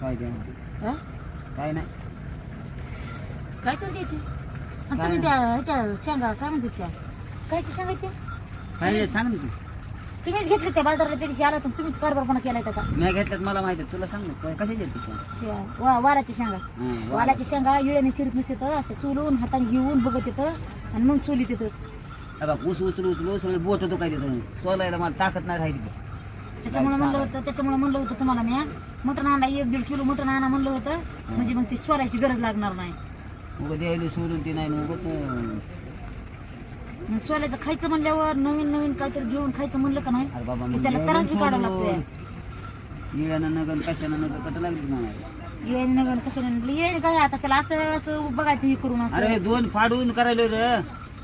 काय द्या हा? काय नाही. काय तर द्यायचे? आणि? तुम्ही त्या ह्याच्या शेंगा काय म्हणतात त्या? कायच्या शेंगा आहेत त्या? काय नाही, सांग ना तू. तुम्हीच घेतले त्या बाजारला त्या दिवशी आला तर तुम्हीच कारभारपणा केलाय त्याचा. मी घेतल्यात मला माहिती आहे. तुला सांग ना काय- कशाची आहेत तुझ्या त्या वा वालाच्या शेंगा. हां, वा. वालाच्या शेंगा इळ्याने चिरत नसते असे सोलून हाताने घेऊन बघत येतं आणि मग सोलीत येतं. हे बघ ऊस उचलू उचलू सगळे बोट होतो काय तिथं? सोलायला मला ताकद नाही राहिली. त्याच्यामुळे म्हणलं होतं त्याच्यामुळे म्हणलं होतं तुम्हाला मी मटण आणला एक दीड किलो मटण आणा म्हणलं होतं. म्हणजे मग ती स्वरायची गरज लागणार नाही. उगं द्यायला सोडून ते नाही ना मग सोलायचं खायचं म्हणल्यावर नवीन नवीन काहीतरी घेऊन खायचं म्हणलं का नाही? अरे बाबा की मग त्याला त्रास बी काढावा लागतोय. कशानं नगर कट म्हटलं येईन काय आता त्याला असं असं बघायचं हे करून असं. अरे दोन फाडून करायलो रे.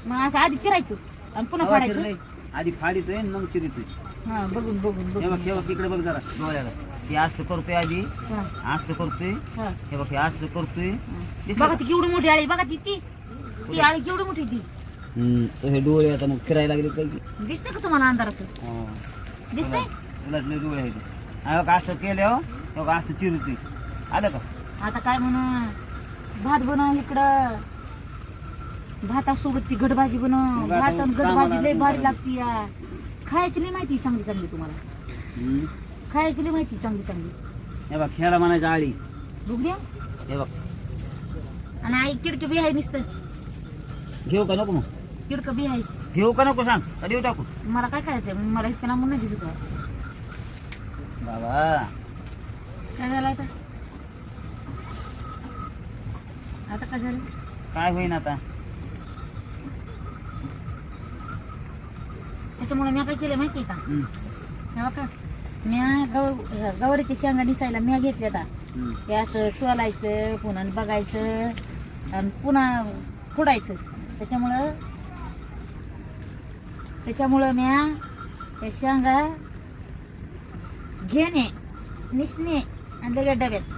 मग असं आधी चिरायचं आणि पुन्हा फाडायचं. चिरलंय. आधी फाडीतोय आणि मग चिरितोय. हा बघून बघून हे बघ हे बघ तिकडे बघ जरा डोळ्याला. हे असं करतोय आधी हा, असं करतोय. हा, हे बघ हे असं करतोय. हा. बघा ती केवढी मोठी आळी बघा ती ती. ती आळी केवढी मोठी ती. हम्म, तर हे डोळे आता मग फिरायला लागले काय की? दिसते का तुम्हाला अंधाराचं? हा. दिसतंय? उलटले डोळे आहेत. हा बघ असं केलं हे बघ असं चिरतोय. आलं का? आता काय म्हण भात बनव इकडं. भातासोबत ती घटभाजी बनव मग आता भात आणि कामाला लय भारी. लागती या. खायची लय माहिती चांगली चांगली तुम्हाला. हम्म. खायची लय माहिती चांगली चांगली. हे बघ ह्याला म्हणायचं आळी. बघूया हे बघ. आणि आई किडकं बी आहे नुसतं. घेऊ का नको मग? किडकं बी आहे. घेऊ का नको सांग? का देऊ टाकू? मला काय करायचंय मला इतकं नामून नाही दिसत आहे. बाबा. काय झालं आता? आता काय झालं? काय होईन आता? त्याच्यामुळे मी काय केलं माहिती का? हे बघा म्या गव गवारीच्या शेंगा निसायला म्या घेतल्या आता. ते असं सोलायचं पुन्हा बघायचं आणि पुन्हा फोडायचं. त्याच्यामुळं त्याच्यामुळं म्या त्या शेंगा घेणे निसणे आणि लगेच डब्यात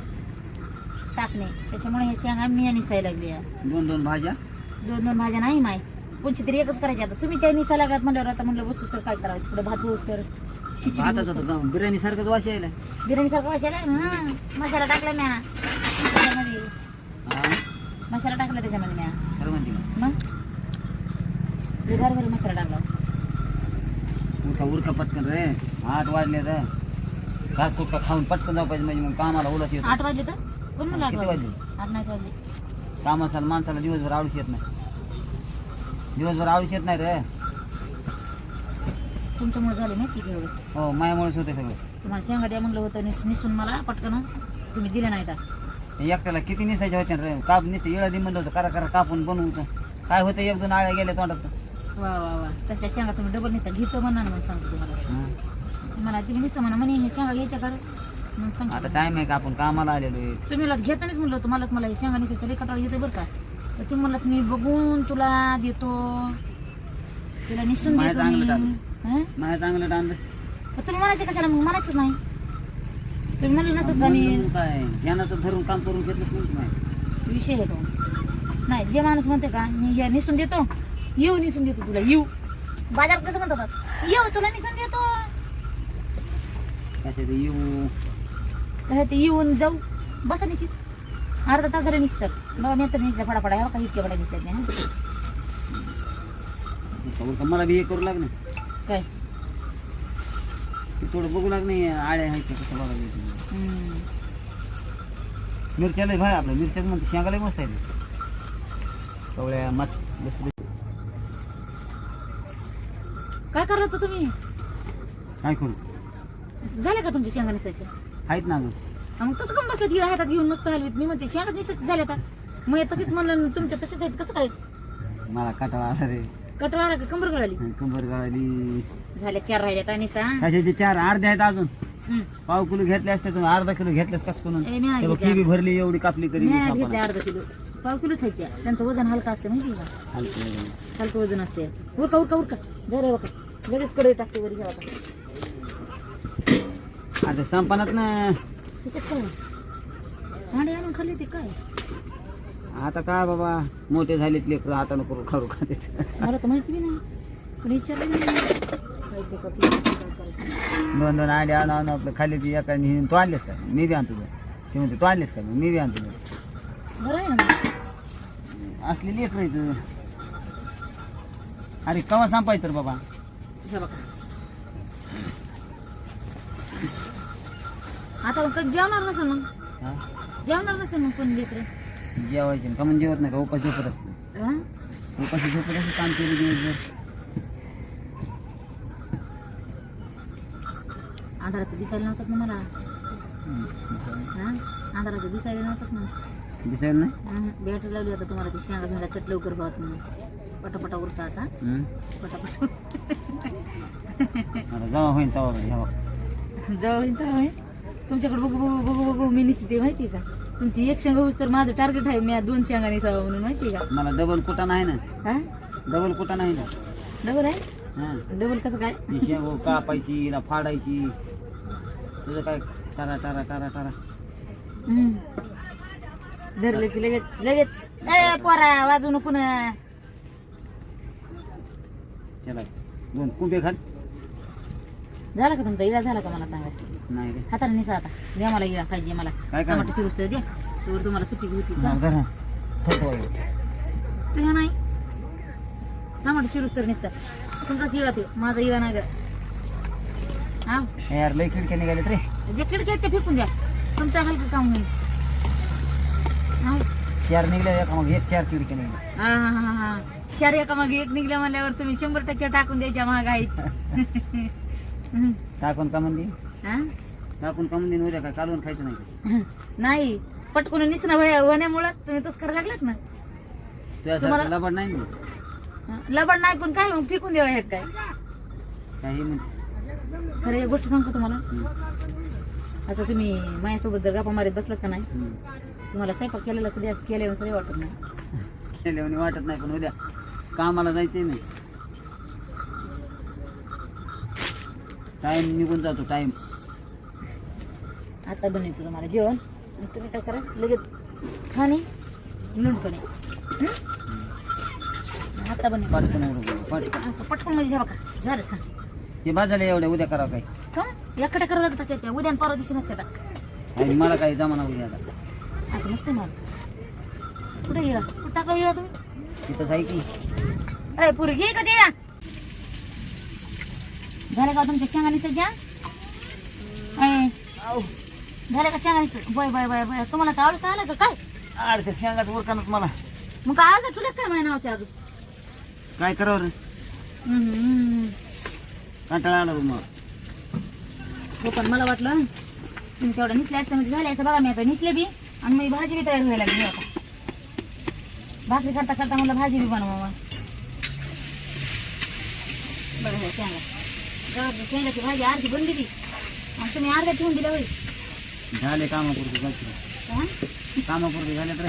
टाकणे. त्याच्यामुळे हे शेंगा मी निसायला लागली दोन दोन भाज्या? दोन दोन भाज्या नाही माय कोणची तरी एकच करायची आता. तुम्ही त्या निसायला लागलात म्हणल्यावर आता म्हणलं बसूस तर काय करायचं पुढे भात होऊस तर खिचडी. भाताचा होऊस तर गाव बिर्याणी सारखंच वाश यायला. बिर्याणी सारखं वाशायला हा. मसाला टाकला म्या. त्याच्यामध्ये. हा? मसाला टाकला त्याच्यामध्ये म्या. खरं म्हणते का? मग? लय भारी भारी मसाला टाकला. उरका उरका पटकन रे. आठ वाजले तर. घास कुटका खाऊन पटकन जाऊ पाहिजे म्हणजे मग कामाला उलस येतो. आठ वाजले तर? कोण म्हणलं आठ किती वाजले? वाजले? आठ नाही वाजले. कामाला माणसाला दिवसभर आवडीच येत नाही. दिवसभर आवडीच येत नाही रे. तुमच्यामुळे झाले की एवढं? हो मायामुळेच होते सगळं. तुम्हाला शेंगा द्या म्हणलं होतं निस- निसून मला पटकन. तुम्ही दिले नाही का एकट्याला किती निसायचे होते रे. काप निसते येळा दे म्हणलं होतं करा करा कापून बनवतं काय होतं एक दोन आळ्या गेल्या तोंडात वा वा वा. तसल्या शेंगा तुम्ही डबल निसता. घेतो म्हणा ना मग सांगतो तुम्हाला. हा. तुम्हाला तुम्ही निसतं म्हणा म्हणे हे शेंगा घ्यायच्या कर. सांगतो. आता टाइम आहे का आपण? कामाला आलेलो आहे. तुम्ही मला घेतानाच म्हणलं होतं मला मला हे शेंगा निसायचं लई कटाळ येते बरं का. तुम्ही म्हणलं मी बघून तुला देतो. तुला निसून माहीत देतो चांगलं मी. हं? नाही चांगलं टांद तर तुम्ही म्हणायचे कशाला? मग म्हणायचंच नाही. तुम्ही म्हणलं नसतं का मी? काय? ज्ञानाचं धरून काम करून घेतलंच नाही नाही विषय येतो नाही जे माणूस म्हणते का मी हे निसून देतो येऊ निसून देतो तुला येऊ. बाजारात कसं म्हणतात येऊ तुला निसून देतो. कशाचं येऊ? तर ते येऊन जाऊ? बसा निशित. अर्धा तास झाले निसतात. बाबा मी तर निसल्या फडाफडा ह्या काही इतक्या फडा निसल्यात नाही मला बी हे करू लाग ना काय थोडं बघू लाग नाही आळ्या ते कसं बघायला येतं. हम्म. मिरच्याला भाई आपलं मिरच्याच म्हणते शेंगाला मस्त आहे कवळ्या मस्त बस काय करत होता तुम्ही? काय करू? झाले का तुमच्या शेंगा निसायचे आहेत ना अजून. मग कसं कम बसलं हातात घेऊन मस्त हलवीत. मी म्हणते शेंगा निसायचे झाले आता. मग तसेच म्हणलं तुमच्या तसेच आहेत कसं काय? मला काटाळा आला रे. कटवा आला का? कंबर गळाली. कंबर गाळली. झाल्या चार राहिल्यात आणि सा कशाचे चार? अर्धे आहेत अजून. हम्म. पाव किलो घेतले असते तुम्ही अर्धा किलो घेतलेस का करून ए, मी नाही ते बघ, घेतले. ही बी भरली एवढी कापली मी घेतले सापडा. अर्धा किलो. पाव किलोच आहेत त्या. त्यांचं वजन हलका असते माहिती आहे का. हलकं वजन. असते उरका उरका उरका. जरा बघा लगेच कडे टाकते वरी घ्या आता. आता संपनात ना. त्याच्यात काय भांडे आणून खाल्ली ते काय? आता काय बाबा मोठे झालेत लेकर आता नको करू खाते मला तर माहिती बी नाही. पण विचारलं बी नाही. खायचं का पियचं काय करायचं? दोन दोन आले आणून आणून आपलं खाली ती एका तू आणलेस का? मी बी आणतो तुझं. ते म्हणते तू आणलीस का? मी बी आणतो बरं. आहे ना. असली लेकर अरे कवा संपायचं तर बाबा? हे बघा. आता मग कधी जेवणार नसेल मग? हा? जेवणार नसेल मग कोण लेकर? जेवायचे. का म्हणजे जेवत नाही का? उपास झोपत असते उपाशी झोपत असते काम केलं दिवसभर. अंधाराचं दिसायला नव्हतात ना मला. हा? दिसायला नव्हतात ना दिसेल नाही? बॅटरी लावली आता तुम्हाला ती शेंगा बिंगा चट लवकर होत नाही पटापटा उरता आता. पटापट. आता जेव्हा तेव्हा बघ, होईल होईल तुमच्याकडे बघू बघू बघू बघू मी निसते माहिती का? तुमची एक शेंगा तर माझं टार्गेट आहे मी आज दोन शेंगा निसावं म्हणून माहिती आहे मला डबल कुटा नाही ना. का हा? डबल कुटा नाही ना. डबल आहे? हा. डबल कसं काय? ती शेंगो कापायची हिला फाडायची. तुझं काय? टारा टारा टारा टारा. हम्म. धरलं की लगेच लगेच ए पोरा वाजू नको ना. त्याला दोन कुंभे खाल झाला का तुमचा? इलाज झाला का मला सांगा? नाही रे. हाताने निसा आता. द्या मला इला पाहिजे मला. काय करायचं? टमाटर चिरूस तर द्या. तर तुम्हाला सुट्टी होती चला. ते नाही. टमाटर चिरूस तर निसतात तुमचाच इळा ते. माझा इळा नाही ग हा? यार लई खिडक्या निघालेत रे. जे खिडकी आहेत ते फेकून द्या. तुमचं हलकं काम होईल. हा. चार निघल्या का मग एक चार खिडक्या निघल्या हा, हा, हा, हा. चार एका मागे एक निघल्या म्हणल्यावर तुम्ही शंभर टक्के टाकून द्यायच्या महाग आहेत टाकून का म्हणली हा? टाकून का म्हणली उद्या काय कालवून खायचं नाही नाही. पटकून निसणं भय- होण्यामुळं तुम्ही तसं करायला लागलात ना. तुझ्यासारखं तुम्हाला- लबाड नाही हा. लबाड नाही पण काय मग फेकून द्यावं हे काय? काही म्हणते? खरं एक गोष्ट सांगतो तुम्हाला. असं तुम्ही माझ्यासोबत जर गप्पा मारीत बसलात का नाही. तुम्हाला स्वयंपाक केलेला सध्या केल्यावर सध्या वाटत नाही. केल्यावानी वाटत नाही पण उद्या कामाला जायचंय ना टाइम निघून जातो टाइम आता बनवते तुम्हाला जेवण. आणि तुम्ही काय करा लगेच खाणे लुंडपणे आता बनव पटकन पटकन पटकनमध्ये घ्या बघा झालं सांग. ते बाजाला एवढ्या उद्या करावं काय? का एकटं करावं लागत असते त्या उद्या आणि परवा दिवशी नसते का आणि मला काही जमाना उद्या आता. असं नसते मला. कुठे गेला? कुठं टाका गेला तुम्ही? तिथंच आहे की. अरे पुरी घे का द्या झालं का तुमच्या शेंगाने सज्जा अय, झालं का शेंगाने बय बय बय बय तुम्हाला तर आवडचं आलं का? काय? अडते शेंगाच उरकानच मला. मग काय आलं तुला? काय माहिती नावाच्या अजून? काय करावं रे? हम्म. कंटाळा आला बघ मग हो पण मला वाटलं तुम्ही तेवढं निसल्या असतं म्हणजे झालं असं बघा मी आता निसले बी आणि मी भाजी बी तयार व्हायला लागली आता. भाकरी करता करता मला भाजी बी बनवा मग बरं हे शेंगा. भाजी अर्धी बनली ती आणि तुम्ही अर्ध्या ठेवून दिल्या होईल झाले कामापुरते जायचे हा? कामापुरते झाले तर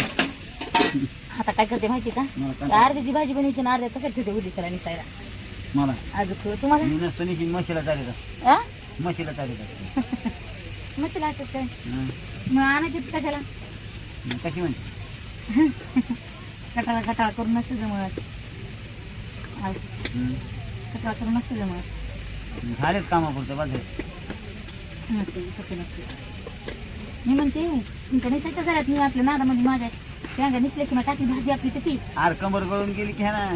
आता काय करते माहिती का? मला अर्ध्याची भाजी बनवायची आणि अर्ध्या तसंच ठेवते उद्या निसायला मला? आज तुम्हाला? मी नसतो निशी म्हशीला चालत हा? म्हशीला चालत मच्छीला असत काय? हं. मग आणायची कशाला? मग कशी म्हणते? कटाळा कटाळा करून नसतं जमत. आज हं. कटाळा करून नसतं जमत. झालेच कामापुरते बाजू नसते तसं नसते मी म्हणते तुमच्या निसायच्या घरात मी आपल्या नादामध्ये माझ्या शेंगा निसले किंवा टाकली भाजी आपली त्याची आर कंबर गळून गेली की ना?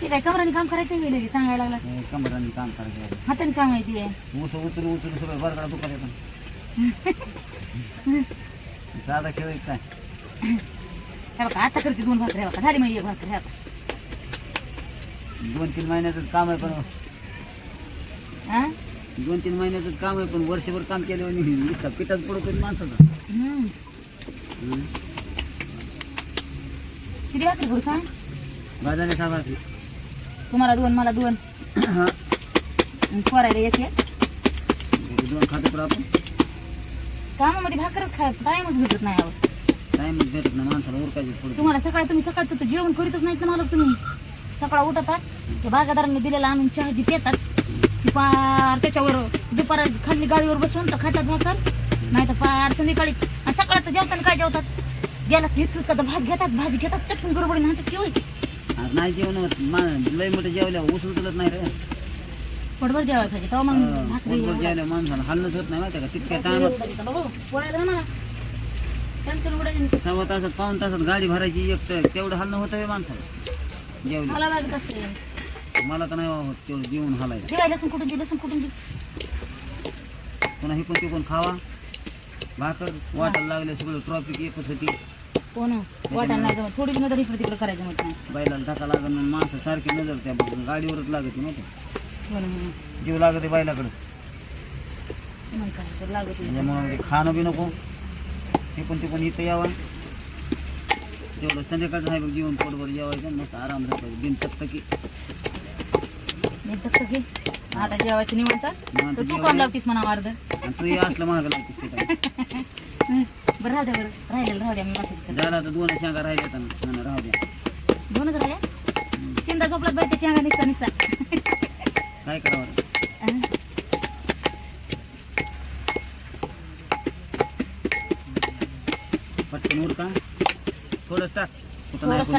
ते काय कमराने काम करायचं वेळ लगे सांगायला लागला. कंबराने काम करायचं हाताने काम आहे ते. ऊस उचलू उचलू सगळं बरगडा दुखत येतं. साधा खेळ काय? हे बघा आता करते दोन भाकरी हे बघा झाली मग एक भाकरी हे बघा. दोन तीन महिन्याचं काम आहे पण? दोन तीन महिन्याचं काम आहे पण वर्षभर काम केल्यावर नुसतं पिठात पडतो माणसाचं. हं. किती भाकरी करू सांग? बाजारे साबा तुम्हाला दोन मला दोन. आणि पोरायला एक एक. दोन खातो तर आपण. कामामध्ये भाकरच खाय टाइमच भेटत नाही आहोत टाइम भेटत ना माणसाला उरकायचं तुम्हाला सकाळी तुम्ही सकाळचं तर जेवण करीतच नाहीत ना मला तुम्ही. सकाळ उठतात ते बागादारांनी दिलेला आणून चहा जी पितात. पार त्याच्यावर दुपार खाली गाडीवर बसून तर खातात भाकर नाही तर पार संध्याकाळी. आणि सकाळचं जेवताना काय जेवतात? गेला इतकं कदा भात घेतात भाजी घेतात चटकन गडबडी म्हणतात की होय? नाही जेवण लय मोठं जेवल्या उचलू तुलत नाही रे. पोटभर जेवायला पाहिजे तेव्हा मग भाकरी जेवल्या माणसाला हल्लच होत नाही माहिती का? तितक्या टायमात बाबा, पोळ्या द्या मला टणकन उडाली सव्वा तासात पाऊन तासात गाडी भरायची एक तर तेवढं हलणं होतं हे माणसाला. जेवली. मला लागत असते मला तर नाही वावत तेवढं जेवण हलायला. जेवाय लसूण कुठून दे लसूण कुठून दे? पुन्हा हे पण ते पण खावा? भाकर वाटायला लागले सगळं ट्रॉफिक एकच होती. कोण? वाटायला नाही जमत. थोडी नजर इकडे तिकडे करायचं नाही. बैलाला धक्का लागत म्हणून माणसं सारखी नजर त्या गाडीवरच लागते ते म्हणून जीव लागत आहे बैलाकडं. मग काय तर लागत नाही. त्याच्यामुळं ते खाणं बी नको. ते पण ते पण इथं यावं. तेवढं संध्याकाळचं आहे बघ जीवन पोटभर जेवायचं मस्त आराम झाला बिन तक्त की घे आता जेवायचं निवडता तर तू लावतीस म्हणा अर्ध? तू असलं महाग ते. बरं राहू द्या बरं. राहिलेलं राहू द्या मी वाटेल झाला तर दोन शेंगा राहिल्या ना. राहू द्या. दोनच राहिल्या? तीनदा झोपला बाई त्याची अंगा निघता निघता. काय करावं? उरका. थोडं टाक. थोडंसं.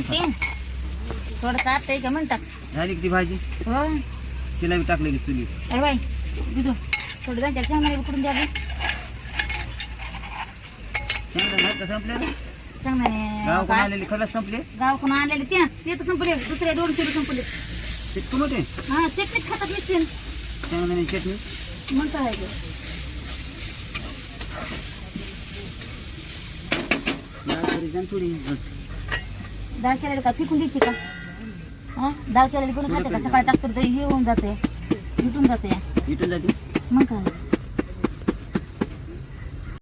थोडं का म्हणतात. झाली की ती भाजी? हो. तिला बी टाकली की चुली अरे बाई दिदू थोडी उकडून द्या संपले? काय? आलेली खरंच संपले? ते ते तर संपले. दुसरे दोन किलो संपले. होते? हा खातात चटणी? काय आहे ते? थोडी डाळ केलेली का? फिकून द्यायची का? हा? डाळ केलेली कोणी खाते का? सकाळी टाकतो तरी हे होऊन जाते. विटून जाते. इथून जाते? मग काय?